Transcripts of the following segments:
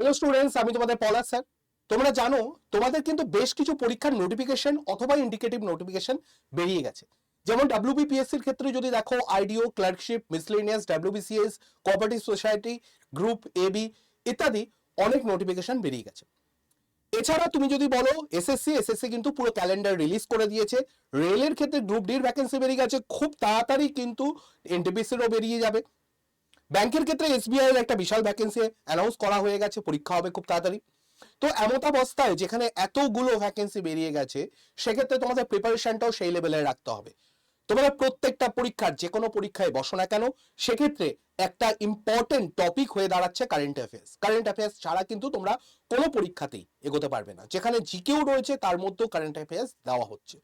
Hello students আমি তোমাদের পলাশ sir তোমরা জানো, তোমাদের কিন্তু বেশ কিছু পরীক্ষার নোটিফিকেশন অথবা ইন্ডিকেটিভ নোটিফিকেশন বেরিয়ে গেছে। যেমন ডাব্লিউবিপিএসসির ক্ষেত্রে যদি দেখো আইডিও clerkship miscellaneous WBCS cooperative society group A B অনেক নোটিফিকেশন বেরিয়ে গেছে। এছাড়া তুমি যদি বলো এসএসসি এসএসসি কিন্তু পুরো ক্যালেন্ডার রিলিজ করে দিয়েছে। রেলের ক্ষেত্রে গ্রুপ ডির ভ্যাকেন্সি বেরিয়ে গেছে, খুব তাড়াতাড়ি কিন্তু এনটিপিসিরও বেরিয়ে যাবে। ব্যাংকের ক্ষেত্রে এসবিআই এর একটা বিশাল ভ্যাকেন্সি অ্যানাউন্স করা হয়ে গেছে, পরীক্ষা হবে খুব তাড়াতাড়ি। তো এমত অবস্থায় যেখানে এতগুলো ভ্যাকেন্সি বেরিয়ে গেছে, সেক্ষেত্রে তোমাদের প্রিপারেশনটাও সেই লেভেলে রাখতে হবে। তোমরা প্রত্যেকটা পরীক্ষার যে কোনো পরীক্ষায় বসো না কেন, সেক্ষেত্রে একটা ইম্পর্টেন্ট টপিক হয়ে দাঁড়াচ্ছে কারেন্ট অ্যাফেয়ার্স কারেন্ট অ্যাফেয়ার্স ছাড়া কিন্তু তোমরা কোনো পরীক্ষাতেই এগোতে পারবে না। যেখানে জিকেও রয়েছে, তার মধ্যেও কারেন্ট অ্যাফেয়ার্স দেওয়া হচ্ছে।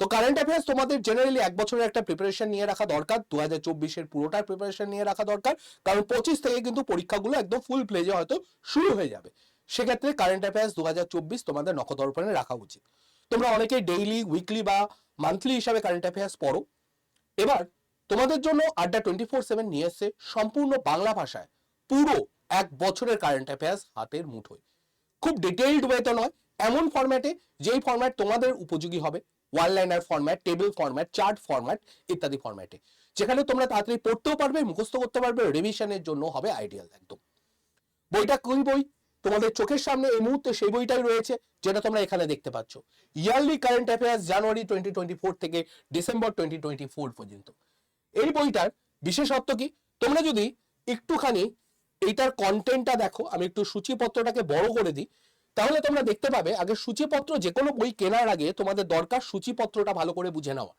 তো কারেন্ট অ্যাফেয়ার্স তোমাদের জেনারেলি এক বছরের একটা প্রিপারেশন নিয়ে রাখা দরকার দু হাজার চব্বিশের পুরোটার প্রিপারেশন নিয়ে রাখা দরকার, কারণ পঁচিশ থেকে কিন্তু পরীক্ষাগুলো একদম ফুল প্লেজে হয়তো শুরু হয়ে যাবে। সেক্ষেত্রে কারেন্ট অ্যাফেয়ার্স দু হাজার চব্বিশ তোমাদের নখদর্পণে রাখা উচিত। তোমরা অনেকেই ডেইলি উইকলি বা মান্থলি হিসাবে কারেন্ট অ্যাফেয়ার্স পড়ো। এবার তোমাদের জন্য আড্ডা টোয়েন্টি ফোর সেভেন নিয়ে এসছে সম্পূর্ণ বাংলা ভাষায়, পুরো এক বছরের কারেন্ট অ্যাফেয়ার্স হাতের মুঠোয়। খুব ডিটেইলড ওয়েতে নয়, এমন ফরম্যাটে যেই ফরম্যাট তোমাদের উপযোগী হবে। One liner format table format chart format ইত্যাদি ফরম্যাটে যেখানে তোমরা তাড়াতাড়ি পড়তেও পারবে মুখস্থ করতে পারবে রিভিশনের জন্য হবে আইডিয়াল একদম। বইটা কোন বই? তোমাদের চোখের সামনে এই মুহূর্তে সেই বইটাই রয়েছে, যেটা তোমরা এখানে দেখতে পাচ্ছ। Yearly current affairs January twenty twenty four থেকে ডিসেম্বর টোয়েন্টি টোয়েন্টি ফোর পর্যন্ত। এই বইটার বিশেষত্ব কি? তোমরা যদি একটুখানি এইটার কন্টেন্টটা দেখো, আমি একটু সূচিপত্রটাকে বড় করে দিই তাহলে তোমরা দেখতে পাবে, আগে সূচিপত্র যে কোনো বই কেনার আগে তোমাদের দরকার সূচিপত্রটা ভালো করে বুঝে নেওয়া।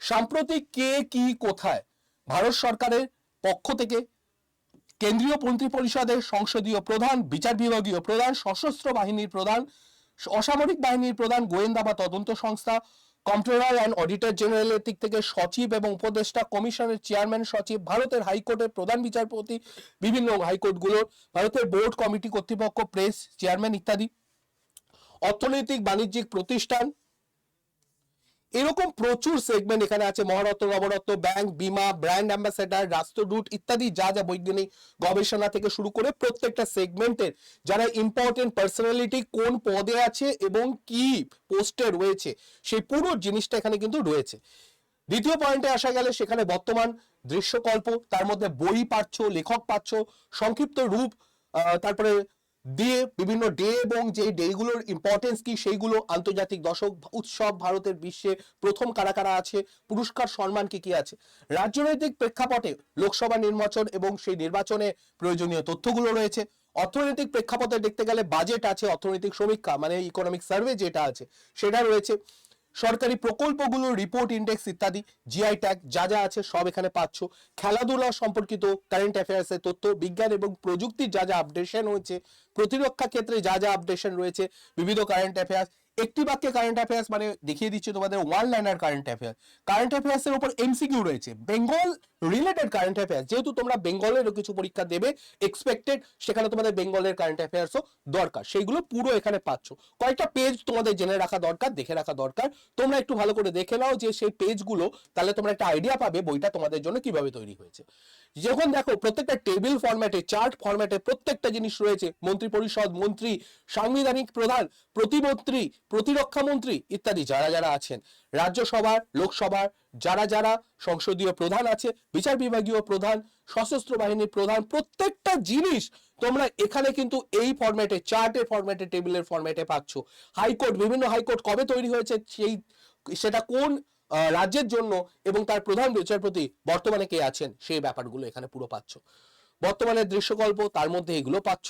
সাম্প্রতিক কে কি কোথায়? ভারত সরকারের পক্ষ থেকে, কেন্দ্রীয় মন্ত্রী পরিষদের সংসদীয় প্রধান, বিচার বিভাগীয় প্রধান, সশস্ত্র বাহিনীর প্রধান, অসামরিক বাহিনীর প্রধান, গোয়েন্দা বা তদন্ত সংস্থা কম্পট্রোলার অ্যান্ড অডিটর জেনারেলের দিক থেকে সচিব এবং উপদেষ্টা কমিশনের চেয়ারম্যান সচিব, ভারতের হাইকোর্টের প্রধান বিচারপতি, বিভিন্ন হাইকোর্টগুলোর ভারতের বোর্ড কমিটি কর্তৃপক্ষ প্রেস চেয়ারম্যান ইত্যাদি। অর্থনৈতিক বাণিজ্যিক প্রতিষ্ঠান এরকম প্রচুর সেগমেন্ট এখানে আছে। মহারত্ন, নবরত্ন ব্যাংক বিমা ব্র্যান্ড অ্যাম্বাসেডার রাষ্ট্রদূত ইত্যাদি, যা যা বৈজ্ঞানিক গবেষণা থেকে শুরু করে প্রত্যেকটা সেগমেন্টের যারা ইম্পর্টেন্ট পার্সোনালিটি কোন পদে আছে এবং কি পোস্টে রয়েছে, সেই পুরো জিনিসটা এখানে কিন্তু রয়েছে। দ্বিতীয় পয়েন্টে আসা গেলে সেখানে বর্তমান দৃশ্যকল্প, তার মধ্যে বই পাচ্ছ লেখক পাচ্ছ সংক্ষিপ্ত রূপ তারপরে দিয়ে বিভিন্ন ডে এবং যে ডেগুলোর ইম্পর্টেন্স কি, সেইগুলো আন্তর্জাতিক দশক, উৎসব, ভারতের বিশ্বে প্রথম কারা কারা আছে, পুরস্কার, সম্মান কি কি আছে। রাজনৈতিক প্রেক্ষাপটে লোকসভা নির্বাচন এবং সেই নির্বাচনে প্রয়োজনীয় তথ্যগুলো রয়েছে। অর্থনৈতিক প্রেক্ষাপটে দেখতে গেলে বাজেট আছে, অর্থনৈতিক সমীক্ষা মানে ইকোনমিক সার্ভে যেটা আছে, সেটা রয়েছে। সরকারি প্রকল্পগুলো রিপোর্ট ইন্ডেক্স ইত্যাদি জিআই ট্যাগ যা যা আছে সব এখানে পাচ্ছ। খেলাধুলা সম্পর্কিত কারেন্ট অ্যাফেয়ার্সের তথ্য, বিজ্ঞান এবং প্রযুক্তির যা যা আপডেশন হয়েছে, প্রতিরক্ষা ক্ষেত্রে যা যা আপডেশন রয়েছে, বিবিধ কারেন্ট অ্যাফেয়ার্স একটি বাক্যে কারেন্ট অ্যাফেয়ার্স মানে দেখিয়ে দিচ্ছি তোমাদের one liner current affair current affairs এর উপর এমসিকিউ রয়েছে। বেঙ্গল রিলেটেড কারেন্ট অ্যাফেয়ার্স যেহেতু তোমরা বেঙ্গলেরও কিছু পরীক্ষা দেবে এক্সপেক্টেড সেখানে তোমাদের বেঙ্গলের কারেন্ট অ্যাফেয়ার্সও দরকার। সেইগুলো পুরো এখানে পাচ্ছ। কয়েকটা পেজ তোমাদের জেনে রাখা দরকার, দেখে রাখা দরকার। তোমরা একটু ভালো করে দেখে নাও যে সেই পেজগুলো তাহলে তোমরা একটা আইডিয়া পাবে বইটা তোমাদের জন্য কীভাবে তৈরি হয়েছে। যখন দেখো প্রত্যেকটা টেবিল ফরম্যাটে চার্ট ফরম্যাটে প্রত্যেকটা জিনিস রয়েছে, মন্ত্রী পরিষদ, মন্ত্রী, সাংবিধানিক প্রধান, প্রতিমন্ত্রী, প্রতিরক্ষা মন্ত্রী ইত্যাদি যারা যারা আছেন রাজ্যসভার লোকসভার যারা যারা সংসদীয় প্রধান আছে, বিচার বিভাগীয় প্রধান, সশস্ত্র বাহিনীর প্রধান, প্রত্যেকটা জিনিস তোমরা এখানে কিন্তু এই ফরম্যাটে চার্টের ফরম্যাটে টেবিলের ফরম্যাটে পাচ্ছ। হাইকোর্ট, বিভিন্ন হাইকোর্ট কবে তৈরি হয়েছে, সেই, সেটা কোন রাজ্যের জন্য এবং তার প্রধান বিচারপতি বর্তমানে কে আছেন সেই ব্যাপারগুলো এখানে পুরো পাচ্ছ। বর্তমানে দৃশ্যকল্প, তার মধ্যে এগুলো পাচ্ছ।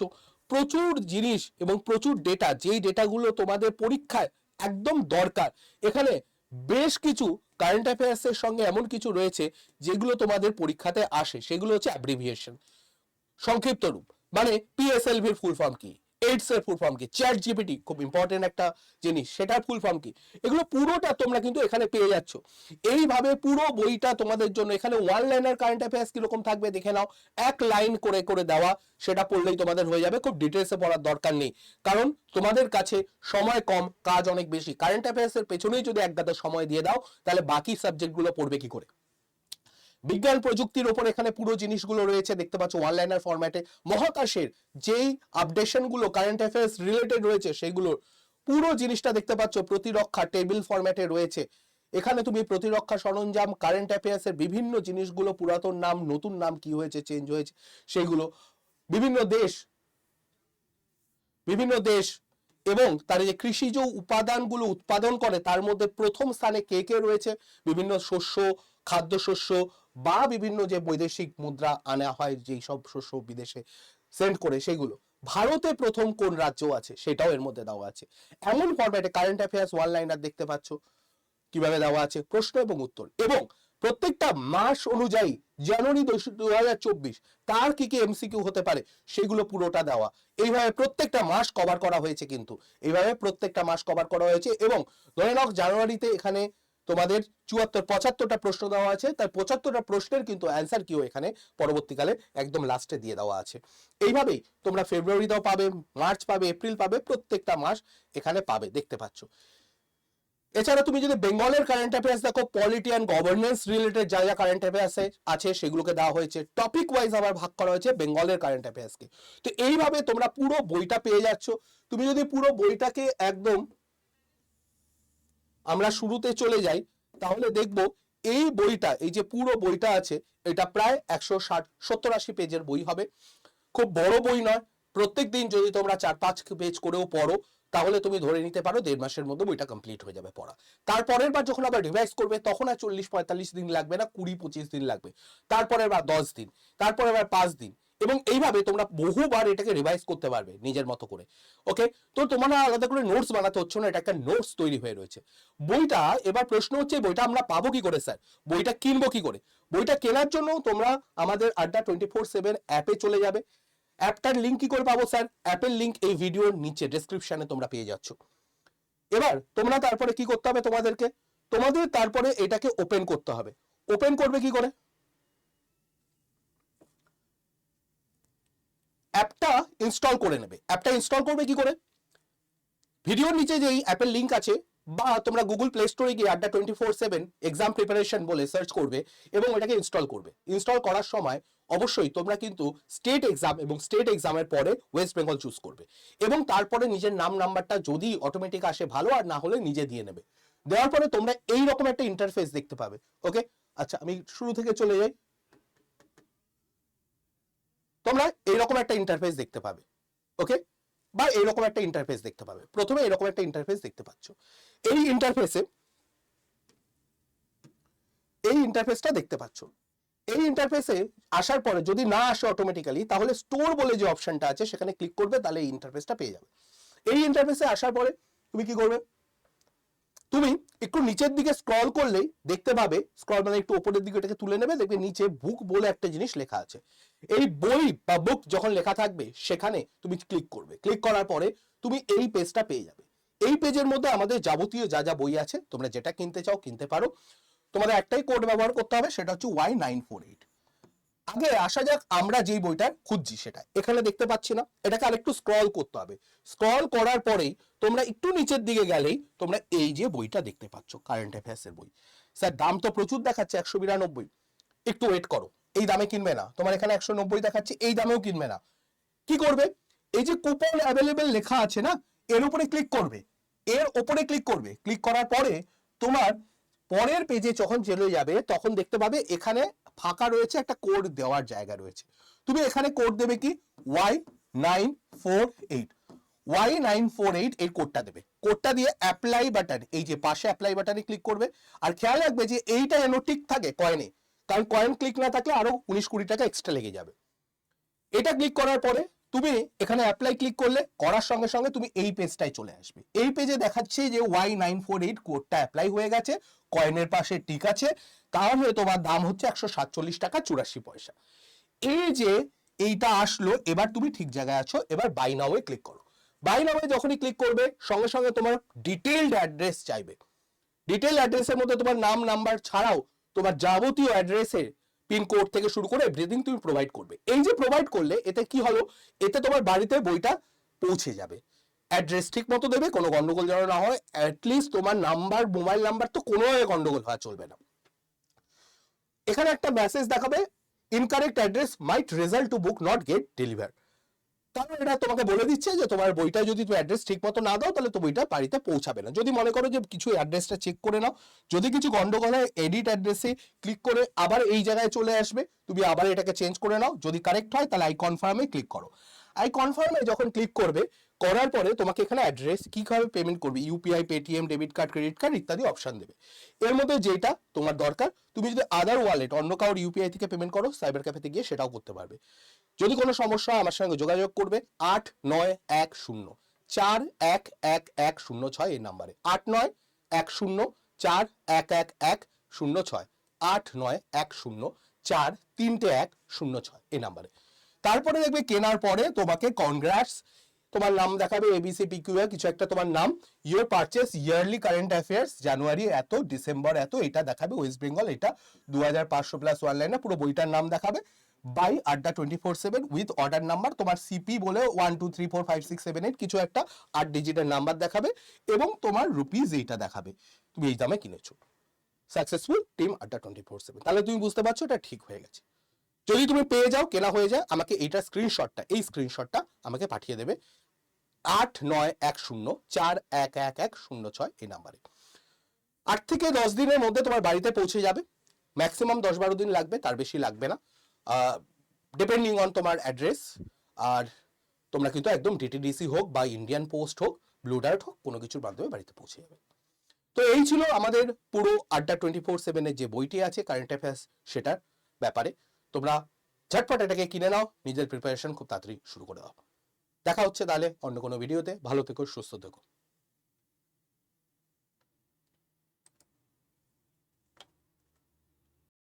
প্রচুর জিনিস এবং প্রচুর ডেটা যেই ডেটাগুলো তোমাদের পরীক্ষায় একদম দরকার। এখানে বেশ কিছু কারেন্ট অ্যাফেয়ার্স এর সঙ্গে এমন কিছু রয়েছে যেগুলো তোমাদের পরীক্ষাতে আসে। সেগুলো হচ্ছে অ্যাব্রিভিয়েশন সংক্ষিপ্ত রূপ। মানে পিএসএলভির ফুল ফর্ম কি? এইডস এর ফুল ফর্ম কি চ্যাট জিপিটি খুব ইম্পর্টেন্ট একটা জিনিস সেটার ফুল ফর্ম কি এগুলো পুরোটা তোমরা কিন্তু এখানে পেয়ে যাচ্ছ। এইভাবে পুরো বইটা তোমাদের জন্য, এখানে ওয়ান লাইনার কারেন্ট অ্যাফেয়ার্স কীরকম থাকবে দেখে নাও। এক লাইন করে করে দেওয়া, সেটা পড়লেই তোমাদের হয়ে যাবে। খুব ডিটেলসে পড়ার দরকার নেই। কারণ তোমাদের কাছে সময় কম, কাজ অনেক বেশি। কারেন্ট অ্যাফেয়ার্স এর পেছনেই যদি এক গাদা সময় দিয়ে দাও, তাহলে বাকি সাবজেক্টগুলো পড়বে কি করে? বিজ্ঞান প্রযুক্তির ওপর এখানে পুরো জিনিসগুলো রয়েছে। দেখতে পাচ্ছ ওয়ানলাইনার ফরম্যাটে মহাকাশের যেই আপডেশনগুলো কারেন্ট অ্যাফেয়ার্স রিলেটেড রয়েছে সেগুলো পুরো জিনিসটা দেখতে পাচ্ছ প্রতিরক্ষা টেবিল ফরম্যাটে রয়েছে। এখানে তুমি প্রতিরক্ষা সরঞ্জাম কারেন্ট অ্যাফেয়ার্স এর বিভিন্ন জিনিসগুলো, পুরাতন নাম, নতুন নাম কি হয়েছে চেঞ্জ হয়েছে, সেগুলো বিভিন্ন দেশ বিভিন্ন দেশ এবং তার যে কৃষিজ উপাদানগুলো উৎপাদন করে, তার মধ্যে প্রথম স্থানে কে কে রয়েছে? বিভিন্ন শস্য, খাদ্যশস্য বা বিভিন্ন যে বৈদেশিক মুদ্রা আনা হয়, যেই সব শস্য বিদেশে সেন্ড করে, সেগুলো। ভারতে প্রথম কোন রাজ্য আছে, সেটাও এর মধ্যে দেওয়া আছে। এমন ফরম্যাটে কারেন্ট অ্যাফেয়ার্স ওয়ান লাইনার দেখতে পাচ্ছ। কীভাবে দেওয়া আছে? প্রশ্ন এবং উত্তর। এবং প্রত্যেকটা মাস অনুযায়ী জানুয়ারি দু হাজার চব্বিশ তার কি কি এমসিকিউ হতে পারে, সেগুলো পুরোটা দেওয়া। এইভাবে প্রত্যেকটা মাস কভার করা হয়েছে কিন্তু। এইভাবে প্রত্যেকটা মাস কভার করা হয়েছে এবং ধরে নাও জানুয়ারিতে এখানে তোমাদের চুয়াত্তর, পঁচাত্তরটা প্রশ্ন দেওয়া আছে। তাই পঁচাত্তরটা প্রশ্নের কিন্তু অ্যান্সার কিও এখানে পরবর্তীকালে একদম লাস্টে দিয়ে দেওয়া আছে। এইভাবেই তোমরা ফেব্রুয়ারিতেও পাবে মার্চ পাবে এপ্রিল পাবে, প্রত্যেকটা মাস এখানে পাবে, দেখতে পাচ্ছ। এছাড়া তুমি যদি বেঙ্গলের কারেন্ট অ্যাফেয়ার্স দেখো পলিটি অ্যান্ড গভর্নেন্স রিলেটেড যা যা কারেন্ট অ্যাফেয়ার্স আছে, সেগুলোকে দেওয়া হয়েছে। টপিক ওয়াইজ আবার ভাগ করা হয়েছে বেঙ্গলের কারেন্ট অ্যাফেয়ার্সকে তো এইভাবে তোমরা পুরো বইটা পেয়ে যাচ্ছ। তুমি যদি পুরো বইটাকে একদম আমরা শুরুতে চলে যাই, তাহলে দেখব এই বইটা, এই যে পুরো বইটা আছে, এটা প্রায় একশো ষাট, সত্তর আশি পেজের বই হবে। খুব বড় বই নয়, প্রত্যেক দিন যদি তোমরা চার পাঁচ পেজ করেও পড়ো, তাহলে তুমি ধরে নিতে পারো দেড় মাসের মধ্যে বইটা কমপ্লিট হয়ে যাবে পড়া। তারপরের বার যখন আবার রিভাইজ করবে, তখন আর চল্লিশ পঁয়তাল্লিশ দিন লাগবে না, কুড়ি পঁচিশ দিন লাগবে। তারপরের বার দশ দিন, তারপরের বার পাঁচ দিন। এবং এইভাবে তোমরা বহুবার এটাকে রিভাইজ করতে পারবে নিজের মতো করে। ওকে তো তোমরা আলাদা করে নোটস বানাতে হচ্ছে না, এটা একটা নোটস তৈরি হয়ে রয়েছে। বইটা, এবার প্রশ্ন হচ্ছে, বইটা আমরা পাবো কি করে স্যার বইটা কিনবো কি করে? বইটা কেনার জন্য তোমরা আমাদের আড্ডা টোয়েন্টি ফোর সেভেন অ্যাপে চলে যাবে। অ্যাপটার লিঙ্ক কি করে পাবো স্যার অ্যাপের লিঙ্ক এই ভিডিওর নিচে ডেসক্রিপশনে তোমরা পেয়ে যাচ্ছ। এবার তোমরা তারপরে কি করতে হবে তোমাদেরকে? তোমাদের তারপরে এটাকে ওপেন করতে হবে। ওপেন করবে কি করে? অ্যাপটা ইনস্টল করে নেবে। অ্যাপটা ইনস্টল করবে কি করে? ভিডিওর নিচে যেই অ্যাপের লিঙ্ক আছে, বা তোমরা গুগল প্লে স্টোরে গিয়ে Adda twenty four seven exam preparation বলে সার্চ করবে এবং এটাকে ইনস্টল করবে। ইনস্টল করার সময় অবশ্যই তোমরা কিন্তু স্টেট এক্সাম এবং স্টেট এক্সামের পরে ওয়েস্ট বেঙ্গল চুজ করবে এবং তারপরে নিজের নাম নাম্বারটা যদি অটোমেটিক আসে ভালো, আর না হলে নিজে দিয়ে নেবে। দেওয়ার পরে তোমরা এই রকম একটা ইন্টারফেস দেখতে পাবে। ওকে আচ্ছা আমি শুরু থেকে চলে যাই। তোমরা এইরকম একটা ইন্টারফেস দেখতে পাবে ওকে বা এরকম একটা ইন্টারফেস দেখতে পাবে। প্রথমে এরকম একটা ইন্টারফেস দেখতে পাচ্ছ। এই ইন্টারফেসে এই ইন্টারফেসটা দেখতে পাচ্ছ। এই ইন্টারফেসে আসার পরে যদি না আসে অটোমেটিক্যালি তাহলে স্টোর বলে যে অপশনটা আছে, সেখানে ক্লিক করবে, তাহলে এই ইন্টারফেসটা পেয়ে যাবে। এই ইন্টারফেসে আসার পরে তুমি কি করবে? তুমি একটু নিচের দিকে স্ক্রল করলেই দেখতে পাবে স্ক্রল মানে একটু উপরের দিকে এটাকে তুলে নেবে, দেখবে নিচে বুক বলে একটা জিনিস লেখা আছে। এই বই বা বুক যখন লেখা থাকবে, সেখানে তুমি ক্লিক করবে। ক্লিক করার পরে তুমি এই পেজটা পেয়ে যাবে। এই পেজের মধ্যে আমাদের যাবতীয় যা যা বই আছে, তোমরা যেটা কিনতে চাও কিনতে পারো। তোমাদের একটাই কোড ব্যবহার করতে হবে, সেটা হচ্ছে ওয়াই নাইন ফোর এইট আগে আসা যাক, আমরা যেই বইটা খুঁজছি সেটা। এখানে দেখতে পাচ্ছি না, এটাকে আরেকটু স্ক্রল করতে হবে। স্ক্রল করার পরেই তোমরা একটু নিচের দিকে গেলেই তোমরা এই যে বইটা দেখতে পাচ্ছ কারেন্ট অ্যাফেয়ার্সের বই। স্যার, দাম তো প্রচুর দেখাচ্ছে, একশো বিরানব্বই। একটু ওয়েট করো। এই দামে কিনবে না। তোমার এখানে একশো নব্বই দেখাচ্ছে, এই দামেও কিনবে না। কি করবে? এই যে কুপন অ্যাভেলেবেল লেখা আছে না, এর উপরে ক্লিক করবে। এর উপরে ক্লিক করবে। ক্লিক করার পরে তোমার পরের পেজে যখন চলে যাবে, তখন দেখতে পাবে এখানে ফাঁকা রয়েছে একটা কোড দেওয়ার জায়গা রয়েছে। তুমি এখানে কোড দেবে কি? Y nine four eight Y nine four eight এই কোডটা দেবে। কোডটা দিয়ে অ্যাপ্লাই বাটন এই যে পাশে অ্যাপ্লাই বাটনে ক্লিক করবে। আর খেয়াল রাখবে যে এইটা যেন ঠিক থাকে কয়েনে কারণ কয়েন ক্লিক না থাকলে আরও উনিশ কুড়ি টাকা এক্সট্রা লেগে যাবে। এটা ক্লিক করার পরে তুমি এখানে অ্যাপ্লাই ক্লিক করলে, করার সঙ্গে সঙ্গে তুমি এই পেজটায় চলে আসবে। এই পেজে দেখাচ্ছে যে ওয়াই নাইন ফোর এইট কোডটা অ্যাপ্লাই হয়ে গেছে কয়েনের পাশে টিক আছে, তাহলে তোমার দাম হচ্ছে একশো সাতচল্লিশ টাকা চুরাশি পয়সা। এই যে এইটা আসলো, এবার তুমি ঠিক জায়গায় আছো, এবার বাই নাওয়ে ক্লিক করো। বাই নাওয়ে যখনই ক্লিক করবে, সঙ্গে সঙ্গে তোমার ডিটেলড অ্যাড্রেস চাইবে। ডিটেল অ্যাড্রেসের মধ্যে তোমার নাম নাম্বার ছাড়াও তোমার যাবতীয় অ্যাড্রেসের পিনকোড থেকে শুরু করে এভরিথিং তুমি প্রোভাইড করবে। এই যে প্রোভাইড করলে, এতে কি হলো? এতে তোমার বাড়িতে বইটা পৌঁছে যাবে। অ্যাড্রেস ঠিক মতো দেবে, কোনো গন্ডগোল যেন না হয় অ্যাটলিস্ট তোমার নাম্বার মোবাইল নাম্বার তো কোনো গন্ডগোল হওয়া চলবে না। এখানে একটা মেসেজ দেখাবে incorrect address might result to book not get deliver কারণ এটা তোমাকে বলে দিচ্ছে যে তোমার বইটা যদি তুমি অ্যাড্রেস ঠিক মতো না দাও, তাহলে তো বইটা বাড়িতে পৌঁছাবে না। যদি মনে করো যে কিছু অ্যাড্রেসটা চেক করে নাও, যদি কিছু গন্ডগোল হয় এডিট অ্যাড্রেসে ক্লিক করে আবার এই জায়গায় চলে আসবে, তুমি আবার এটাকে চেঞ্জ করে নাও। যদি কারেক্ট হয়, তাহলে আই কনফার্মে ক্লিক করো। আই কনফার্মে যখন ক্লিক করবে করার পরে তোমাকে এখানে অ্যাড্রেস কীভাবে পেমেন্ট করবে UPI Paytm debit card credit card ইত্যাদি অপশন দেবে। এর মধ্যে যেটা তোমার দরকার, তুমি যদি আদার ওয়ালেট অন্য কারোর ইউপিআই থেকে পেমেন্ট করো সাইবার ক্যাফেতে গিয়ে সেটাও করতে পারবে। যদি কোনো সমস্যা আমার সঙ্গে যোগাযোগ করবে, আট নয় এক শূন্য, চার এক এক এক শূন্য ছয় এই নাম্বারে আট নয় এক শূন্য, চার এক এক এক শূন্য ছয়, আট নয় এক শূন্য, চার তিনটে এক শূন্য ছয় এই নাম্বারে তারপরে দেখবে কেনার পরে তোমাকে কনগ্রাটস তোমার নাম দেখাবে এবিসি পিকিউ কিছু একটা তোমার নাম। Your purchase yearly current affairs January এত ডিসেম্বর এত, এটা দেখাবে ওয়েস্ট বেঙ্গল এটা দু হাজার পাঁচশো প্লাস ওয়ান লাইনে পুরো বইটার নাম দেখাবে। By Adda twenty four seven with order number তোমার সিপি বলে one two three four five six seven eight কিছু একটা আট ডিজিটের নাম্বার দেখাবে এবং তোমার রুপিজ এইটা দেখাবে। তুমি এই দামে কিনেছো। Successful team Adda twenty four seven তাহলে তুমি বুঝতে পারছ, এটা ঠিক হয়ে গেছে। যদি তুমি পেয়ে যাও, কেনা হয়ে যায়, আমাকে এইটার স্ক্রিনশটটা এই স্ক্রিনশটটা আমাকে পাঠিয়ে দেবে। আট নয় এক শূন্য চার এক এক এক শূন্য ছয় এই নাম্বারে আট থেকে দশ দিনের মধ্যে তোমার বাড়িতে পৌঁছে যাবে। ম্যাক্সিমাম দশ বারো দিন লাগবে, তার বেশি লাগবে না। ডিপেন্ডিং অন তোমার অ্যাড্রেস আর তোমরা কিন্তু একদম ডিটিডিসি হোক বা ইন্ডিয়ান পোস্ট হোক ব্লু ডার্ট হোক, কোনো কিছুর মাধ্যমে বাড়িতে পৌঁছে যাবে। তো এই ছিল আমাদের পুরো আড্ডা টোয়েন্টি ফোর সেভেনের যে বইটি আছে কারেন্ট অ্যাফেয়ার্স সেটার ব্যাপারে। তোমরা ঝটপট এটাকে কিনে নাও, নিজের প্রিপারেশন খুব তাড়াতাড়ি শুরু করে দাও। দেখা হচ্ছে তাহলে অন্য কোনো ভিডিওতে ভালো থেকো, সুস্থ থেকো।